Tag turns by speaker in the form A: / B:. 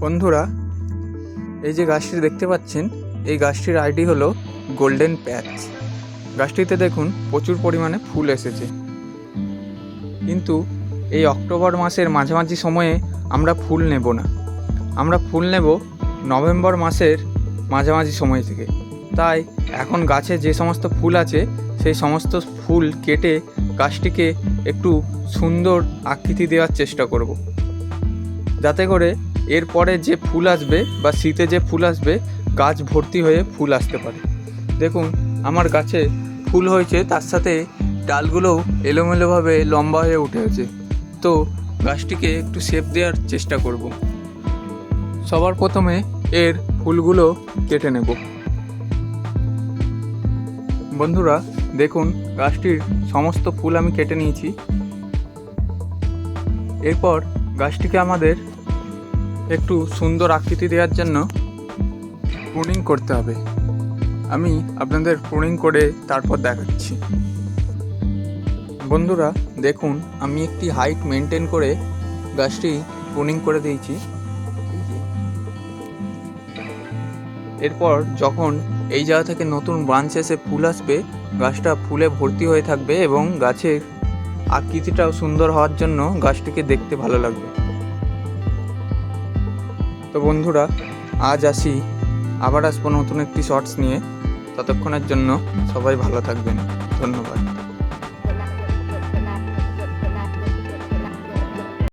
A: বন্ধুরা, এই যে গাছটি দেখতে পাচ্ছেন, এই গাছটির আইডি হলো গোল্ডেন প্যাচ গাছটিতে দেখুন, প্রচুর পরিমাণে ফুল এসেছে। কিন্তু এই অক্টোবর মাসের মাঝামাঝি সময়ে আমরা ফুল নেব না। আমরা ফুল নেব নভেম্বর মাসের মাঝামাঝি সময় থেকে। তাই এখন গাছে যে সমস্ত ফুল আছে, সেই সমস্ত ফুল কেটে গাছটিকে একটু সুন্দর আকৃতি দেওয়ার চেষ্টা করব। যাতে করে এরপরে যে ফুল আসবে বা শীতে যে ফুল আসবে, গাছ ভর্তি হয়ে ফুল আসতে পারে। দেখুন, আমার গাছে ফুল হয়েছে, তার সাথে ডালগুলোও এলোমেলোভাবে লম্বা হয়ে উঠেছে তো গাছটিকে একটু শেপ দেওয়ার চেষ্টা করব। সবার প্রথমে এর ফুলগুলো কেটে নেব। বন্ধুরা, দেখুন, গাছটির সমস্ত ফুল আমি কেটে নিয়েছি। এরপর গাছটিকে আমাদের একটু সুন্দর আকৃতি দেওয়ার জন্য প্রুনিং করতে হবে। আমি আপনাদের প্রুনিং করে তারপর দেখাচ্ছি। বন্ধুরা, দেখুন, আমি একটি হাইট মেনটেন করে গাছটি প্রুনিং করে দিয়েছি। এরপর যখন এই জায়গা থেকে নতুন ব্রাঞ্চ এসে ফুল আসবে, গাছটা ফুলে ভর্তি হয়ে থাকবে এবং গাছের আকৃতিটাও সুন্দর হওয়ার জন্য গাছটিকে দেখতে ভালো লাগবে। তো বন্ধুরা, আজ আসি, আবার আসব নতুন একটি শর্টস নিয়ে। ততক্ষণের জন্য সবাই ভালো থাকবেন। ধন্যবাদ।